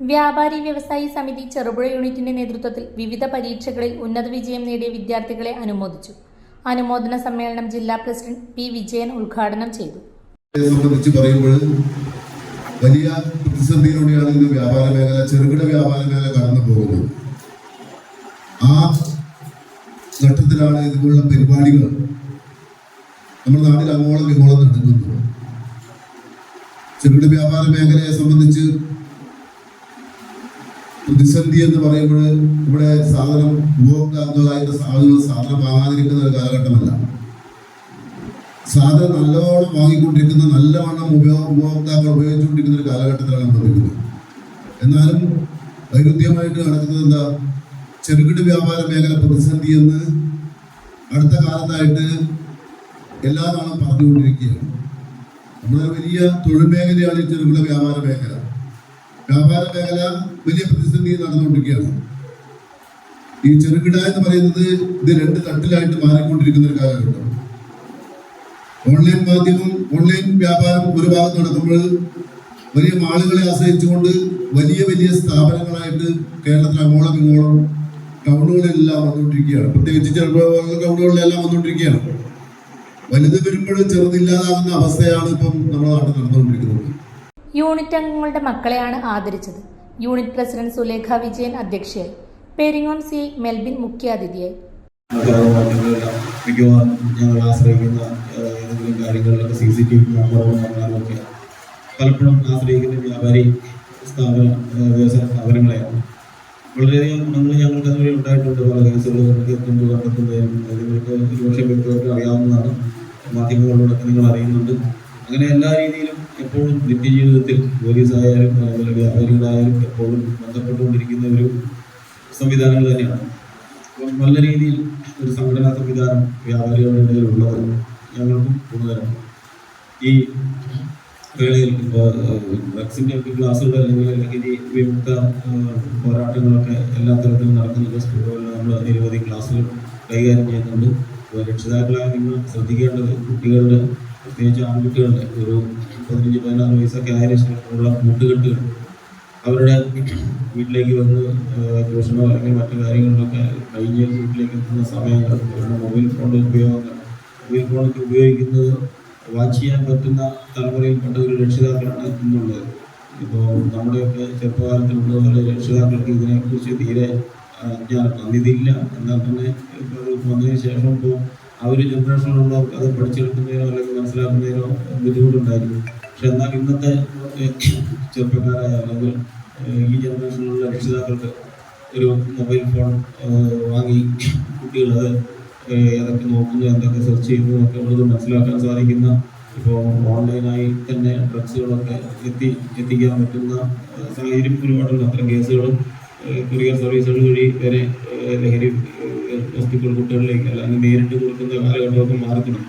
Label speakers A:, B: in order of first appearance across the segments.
A: വ്യാപാരി വ്യവസായി സമിതി ചെറുപുഴ യൂണിറ്റിന്റെ നേതൃത്വത്തിൽ വിവിധ പരീക്ഷകളിൽ ഉന്നത വിജയം നേടിയ വിദ്യാർത്ഥികളെ അനുമോദിച്ചു. അനുമോദന സമ്മേളനം ജില്ലാ പ്രസിഡന്റ് പി വിജയൻ ഉദ്ഘാടനം ചെയ്തു.
B: സംബന്ധിച്ച് പറയുമ്പോൾ വലിയ പ്രതിസന്ധിയിലൂടെയാണ് ഇന്ന് വ്യാപാര മേഖല ചെറുകിട വ്യാപാര മേഖല കടന്നു പോകുന്നത് ആ ഘട്ടത്തിലാണ് ഇതുപോലുള്ള പരിപാടികൾ നമ്മുടെ നാട്ടിൽ അങ്ങോളം ഇങ്ങോളം നടക്കുന്നത്. ചെറുകിട വ്യാപാര മേഖലയെ സംബന്ധിച്ച് പ്രതിസന്ധി എന്ന് പറയുമ്പോൾ ഇവിടെ സാധനം ഉപഭോക്താക്കളായിട്ട് സാധനങ്ങൾ സാധനം വാങ്ങാതിരിക്കുന്ന ഒരു കാലഘട്ടമല്ല. സാധനം നല്ലവണ്ണം വാങ്ങിക്കൊണ്ടിരിക്കുന്ന നല്ലവണ്ണം ഉപയോഗ ഉപഭോക്താക്കൾ ഉപയോഗിച്ചുകൊണ്ടിരിക്കുന്ന ഒരു കാലഘട്ടത്തിലാണ് നമ്മൾ എന്നാലും വൈരുദ്ധ്യമായിട്ട് നടക്കുന്നത് എന്താ? ചെറുകിട വ്യാപാര മേഖല പ്രതിസന്ധി എന്ന് അടുത്ത കാലത്തായിട്ട് എല്ലാ നാളും പറഞ്ഞുകൊണ്ടിരിക്കുകയാണ്. നമ്മുടെ വലിയ തൊഴിൽ മേഖലയാണ് ഈ ചെറുകിട വ്യാപാര മേഖല. വ്യാപാര മേഖല വലിയ പ്രതിസന്ധി നടന്നുകൊണ്ടിരിക്കുകയാണ്. ഈ ചെറുകിട എന്ന് പറയുന്നത് ഇത് രണ്ട് തട്ടിലായിട്ട് മാറിക്കൊണ്ടിരിക്കുന്ന ഒരു കാലഘട്ടം. ഓൺലൈൻ മാധ്യമം ഓൺലൈൻ വ്യാപാരം ഒരു ഭാഗത്ത് നടക്കുമ്പോൾ വലിയ മാളുകളെ ആശ്രയിച്ചുകൊണ്ട് വലിയ വലിയ സ്ഥാപനങ്ങളായിട്ട് കേരളത്തിൽ അങ്ങോളം ഇങ്ങോളം ടൗണുകളിലെല്ലാം വന്നുകൊണ്ടിരിക്കുകയാണ്. പ്രത്യേകിച്ച് ചെറുപ്പ ടൗണുകളിലെല്ലാം വന്നുകൊണ്ടിരിക്കുകയാണ്. വലുത് വരുമ്പോൾ ചെറുതില്ലാതാകുന്ന അവസ്ഥയാണ് ഇപ്പം നമ്മുടെ നാട്ടിൽ നടന്നുകൊണ്ടിരിക്കുന്നത്.
A: യൂണിറ്റ് അംഗങ്ങളുടെ മക്കളെയാണ് ആദരിച്ചത്. യൂണിറ്റ് പ്രസിഡന്റ് സുലേഖ വിജയൻ അധ്യക്ഷയായി. പെരിങ്ങോം സി മെൽബിൻ മുഖ്യാതിഥിയായി.
C: മിക്കവാറും ഞങ്ങൾ ആശ്രയിക്കുന്ന ഏതെങ്കിലും കാര്യങ്ങളിലൊക്കെ സി സി ടി വി ക്യാമറകളും പറഞ്ഞാലൊക്കെ പലപ്പോഴും ആശ്രയിക്കുന്ന വ്യാപാരി സ്ഥാപന വ്യവസായ സ്ഥാപനങ്ങളെയാണ്. വളരെയധികം ഗുണങ്ങൾ ഞങ്ങൾക്ക് അതുവഴി ഉണ്ടായിട്ടുണ്ട്. പല കേസുകളും കണ്ടെത്തുന്നതിനും അത് നിങ്ങൾക്ക് ഒരുപക്ഷെ വ്യക്തികൾക്ക് അറിയാവുന്നതാണ്. മാധ്യമങ്ങളിലൂടെ നിങ്ങൾ അറിയുന്നുണ്ട്. അങ്ങനെ എല്ലാ രീതിയിലും എപ്പോഴും നിത്യജീവിതത്തിൽ പോലീസായാലും അതുപോലെ വ്യാപാരികളായാലും എപ്പോഴും ബന്ധപ്പെട്ടുകൊണ്ടിരിക്കുന്ന ഒരു സംവിധാനങ്ങൾ തന്നെയാണ്. അപ്പം നല്ല രീതിയിൽ ഒരു സംഘടനാ സംവിധാനം വ്യാപാരികളുടെ ഇടയിൽ ഉള്ളത് ഞങ്ങൾക്കും കൂടുതലാണ് ഈ വേളയിൽ ഇപ്പോൾ ഡ്രഗ്സിന്റെ ഒക്കെ അല്ലെങ്കിൽ ഈ വിമുക്ത പോരാട്ടങ്ങളൊക്കെ എല്ലാ തരത്തിലും നടക്കുന്നുണ്ട് സ്കൂളുകളിൽ നമ്മൾ നിരവധി ക്ലാസ്സുകൾ കൈകാര്യം ചെയ്യുന്നുണ്ട്. അപ്പോൾ രക്ഷിതാക്കളായി നിങ്ങൾ ശ്രദ്ധിക്കേണ്ടത് കുട്ടികളുടെ പ്രത്യേകിച്ച് ആൺകുട്ടികളുടെ ഒരു പതിനഞ്ച് പതിനാറ് വയസ്സൊക്കെ ആയതിനു ശേഷമുള്ള കൂട്ടുകെട്ടുകൾ അവരുടെ വീട്ടിലേക്ക് വന്ന് ട്യൂഷനോ അല്ലെങ്കിൽ മറ്റു കാര്യങ്ങളിലൊക്കെ കഴിഞ്ഞ് വീട്ടിലേക്ക് എത്തുന്ന സമയങ്ങൾ മൊബൈൽ ഫോണിന്റെ ഉപയോഗങ്ങൾ മൊബൈൽ ഫോണൊക്കെ ഉപയോഗിക്കുന്നത് വാച്ച് ചെയ്യാൻ പറ്റുന്ന തലമുറയിൽ പെട്ട ഒരു രക്ഷിതാക്കളാണ് ഇന്നുള്ളത് ഇപ്പോൾ നമ്മുടെയൊക്കെ ചെറുപ്പകാലത്തിലുള്ളതുപോലെ രക്ഷിതാക്കൾക്ക് ഇതിനെക്കുറിച്ച് തീരെ അജ്ഞാനം ഇതില്ല എന്നാൽ തന്നെ ഇപ്പോൾ വന്നതിന് ശേഷം ഇപ്പോൾ ആ ഒരു ജനറേഷനിലുള്ളവർക്ക് അത് പഠിച്ചെടുക്കുന്നതിനോ അല്ലെങ്കിൽ മനസ്സിലാക്കുന്നതിനോ ബുദ്ധിമുട്ടുണ്ടായിരുന്നു. പക്ഷെ എന്നാൽ ഇന്നത്തെ ചെറുപ്പക്കാരായ അല്ലെങ്കിൽ ഈ ജനറേഷനിലുള്ള രക്ഷിതാക്കൾക്ക് ഒരു മൊബൈൽ ഫോൺ വാങ്ങി കുട്ടികൾ അത് ഏതൊക്കെ നോക്കുന്നു എന്തൊക്കെ സെർച്ച് ചെയ്യുന്നു ഒക്കെ ഉള്ളത് മനസ്സിലാക്കാൻ സാധിക്കുന്ന ഇപ്പോൾ ഓൺലൈനായി തന്നെ ഡ്രഗ്സുകളൊക്കെ എത്തി എത്തിക്കാൻ പറ്റുന്ന സാഹചര്യം ഒരുപാടുണ്ട്. അത്തരം കേസുകളും കൊറിയർ സർവീസുകൾ വഴി വരെ ലഹരി വസ്തുക്കൾ കുട്ടികളിലേക്ക് അല്ലാതെ നേരിട്ട് കൊടുക്കുന്ന കാലഘട്ടമൊക്കെ മാറിത്തുടങ്ങും.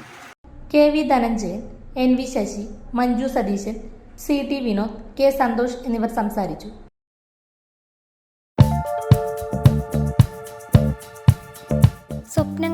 A: K V Dhananjayan N V Sasi Manju Satheesan C T Vinod K Santhosh എന്നിവർ സംസാരിച്ചു.